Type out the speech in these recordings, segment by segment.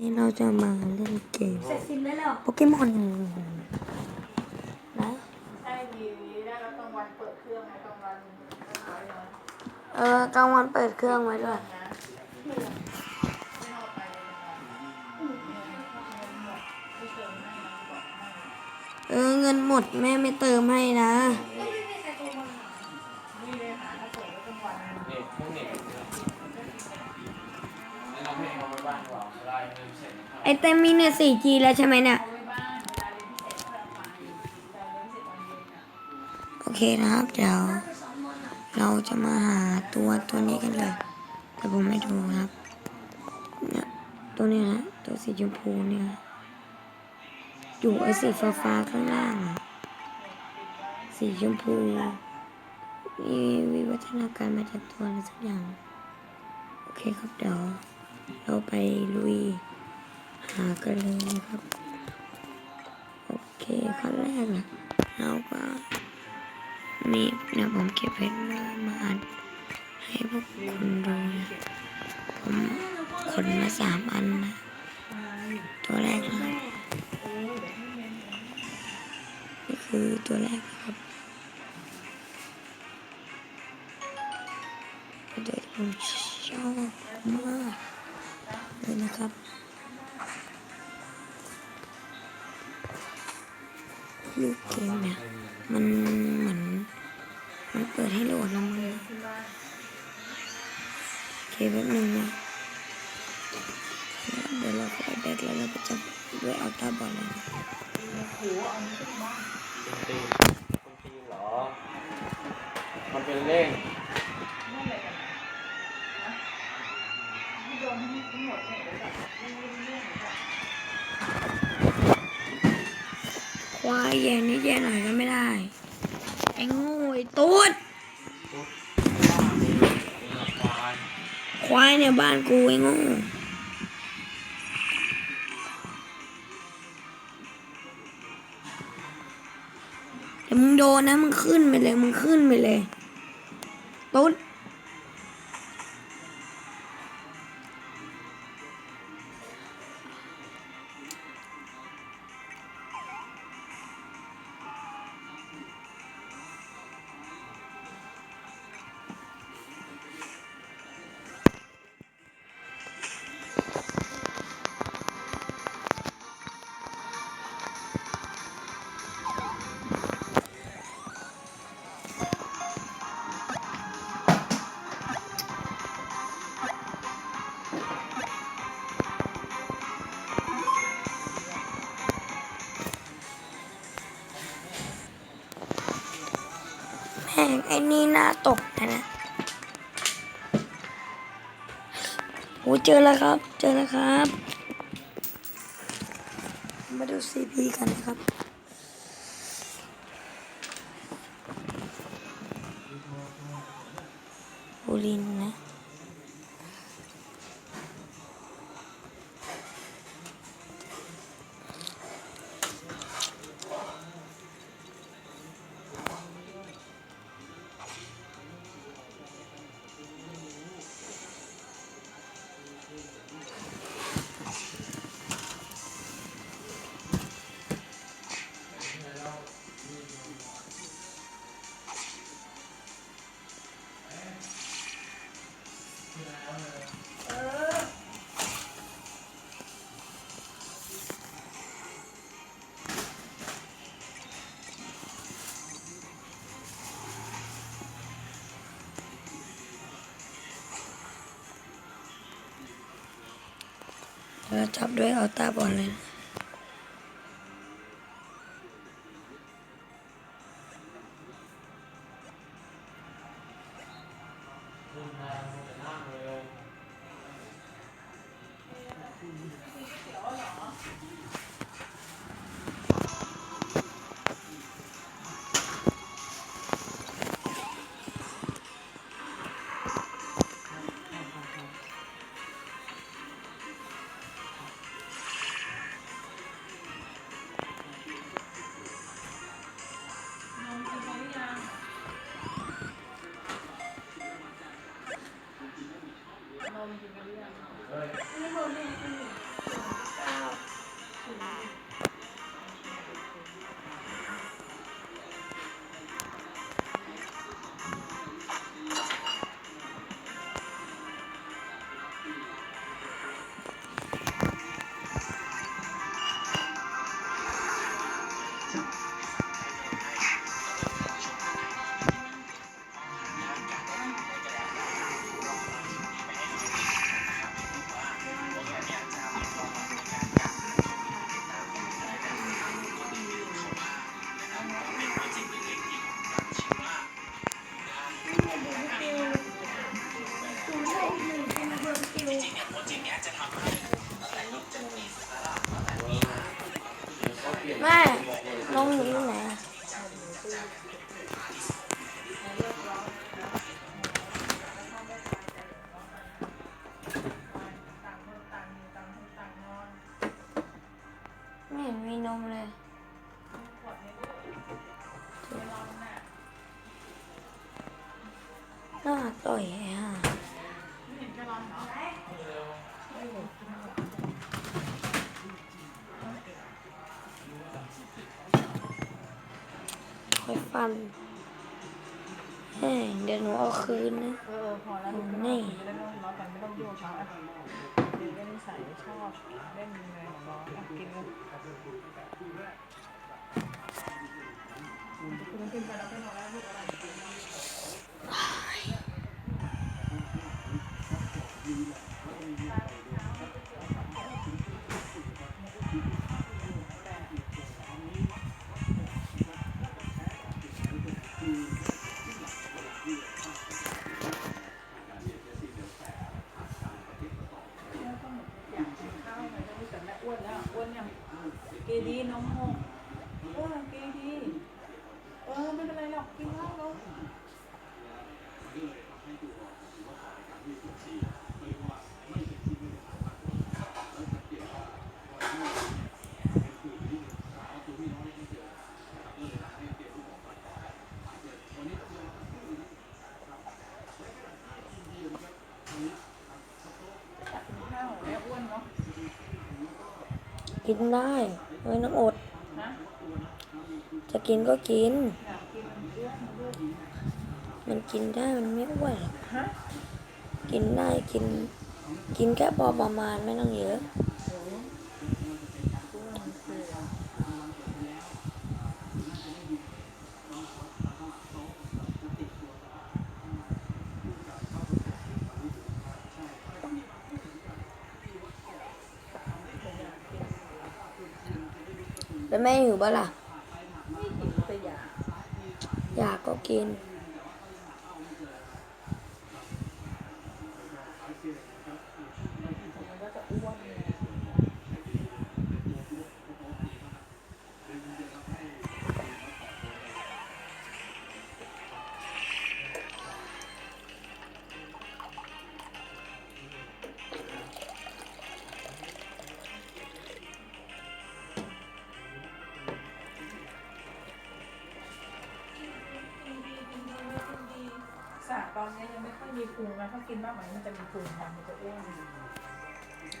นี่เราจะมาเล่นเกมเสร็จสิ้นแล้วเหรอโปเกมอนนะใช่ดีได้แล้วกลางวันเปิดเครื่องไงกลางวันก็ขายเลยเออกลางวันเปิดเครื่องไว้ด้วยนะไม่เอาไปเลยนะไม่เติมให้นะบอกให้เออเงินหมดแม่ไม่เติมให้นะ อเต็มมีเน็ต 4G แล้วใช่ไหมเนี่ยเอาไว้บ้านเวลาเรียนพิเศษก็เอาไปแต่เรียนพิเศษตอนเย็นอะโอเคนะครับ เดี๋ยว เราจะมาหาตัวตัวนี้กันเลยแต่ผมไม่ดูครับเนี่ยตัวนี้นะ ตัวสีชมพูเนี่ยอยู่ไอสีฟ้าฟ้าๆข้างล่าง สีชมพูมีวิวัฒนาการมาจากตัวอะไรสักอย่าง โอเคครับเดี๋ยว เราไปลุย หากันเลยนะครับ โอเคขั้นแรกนะเราก็มีเนี่ยผมเก็บเพชรมาอ่านให้พวกคุณดูนะผมขนมาสามอันนะ ตัวแรกนะนี่คือตัวแรกครับเป็นตัวที่ผมชอบมากเลยนะครับ ลูกเกมเนี่ย มันเหมือน มันเปิดให้โหลดแล้วมั้งนโอเคแป๊บนึงนะเดี๋ยวเราก็แบกแล้วเราก็จะด้วยอัลตาบอลเลยนะเป็นตีนเป็นตีเหรอ มันเป็นเล่นไม่โดนทั้งหมดเนี่ยเดี๋ยวแบบไม่รู้เรื่องเหมือนกัน ค วายแย่นิดแย่หน่อยก็ไม่ได้ ไอ้โง่ไอ้ตูด ควายเนี่ยบ้านกูไอ้โง่แต่มึงโดนนะมึงขึ้นไปเลยมึงขึ้นไปเลยตุ๊ด นี่น่าตกนะนะโอ้เจอแล้วครับ เจอแล้วครับ มาดูซีพีกันนะครับบูลิน จับด้วยอัลตาบอลเลยนะ 最后，内推政策的实， ไม่เห็นมีนมเลย น่าต่อยไอ้ห่าคอยฟัน เฮ้เดี๋ยวหนูเอาคืนนะเออพอแล้วนี่ไม่ต้องร้อนกัน กินได้ไม่ต้องอดนะจะกินก็กินอยากกินอ้วนลูกมันกินได้มันไม่อ้วนหรอกฮะกินได้กิน กินแค่พอประมาณไม่ต้องเยอะ โอ้อ้วนเสือ แล้วแม่อยู่บ้าล่ะอยากก็กิน อนนี้ยังไม่ค่อยมีพุงนะถ้ากินมากกว่านี้มันจะมีพุงมันมันจะอ้วน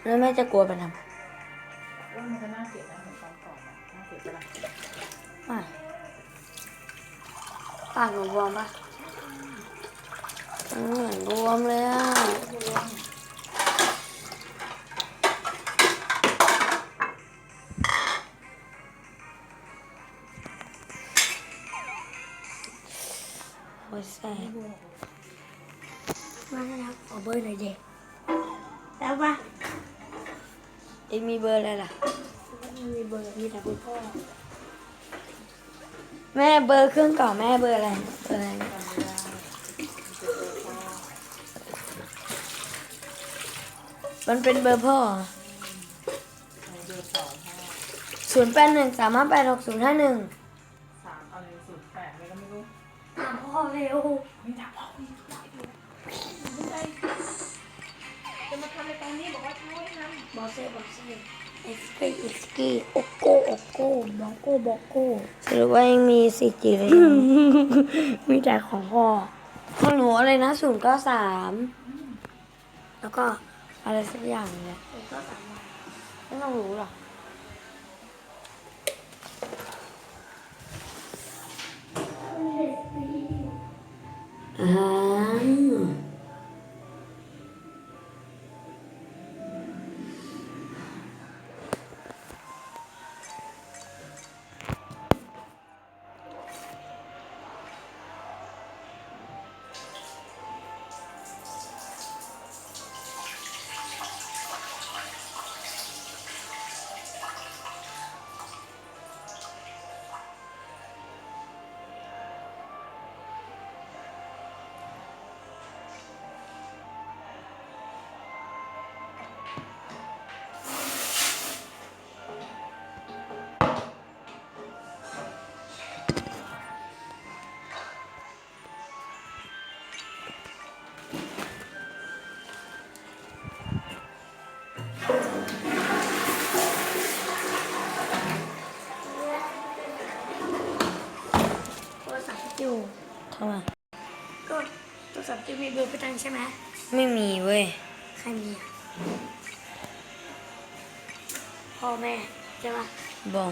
แล้วแม่จะกลัวไปทำอ้วนมันจะน่าเกลียดนะเหมือนตอนก่อนอะน่าเกลียดปะล่ะไม่ปากหนูบวมปะอืมเหมือนบวมเลยอะโอ้ยแสบมาแล้วขอเบอร์หน่อยเด็กแล้วปะเอ็งมีเบอร์อะไรล่ะ มีเบอร์มีแต่คุณพ่อ แม่เบอร์เครื่องเก่าแม่เบอร์อะไรเบอร์อะไรจำไม่ได้มีแต่เบอร์พ่อมันเป็นเบอร์พ่อมีเบอร์สองห้าศูนย์แปดหนึ่งสามห้าแปดหกศูนย์ห้าหนึ่งสามอะไรศูนย์แปดอะไรก็ไม่รู้ถามพ่อเร็วไม่ถามพ่อไม่ได้ดูไม่ได้ จะมาทำในตอนนี้บอกว่าช่วยนะบอสเซ่บอสเซ่เอ็กซ์กี้เอ็กซ์กี้โอโก้โอโก้บอกโก้บอกโก้สรุปว่ายังมีสิจีเลยมีแต่ของพ่อของหนูอะไรนะศูนย์เก้าสามแล้วก็อะไรสักอย่างเนี่ยไม่ต้องรู้หรอกอ่า มีเบอร์พี่ตังใช่ไหมไม่มีเว้ย ใครมีอะพ่อแม่ใช่ปะบอก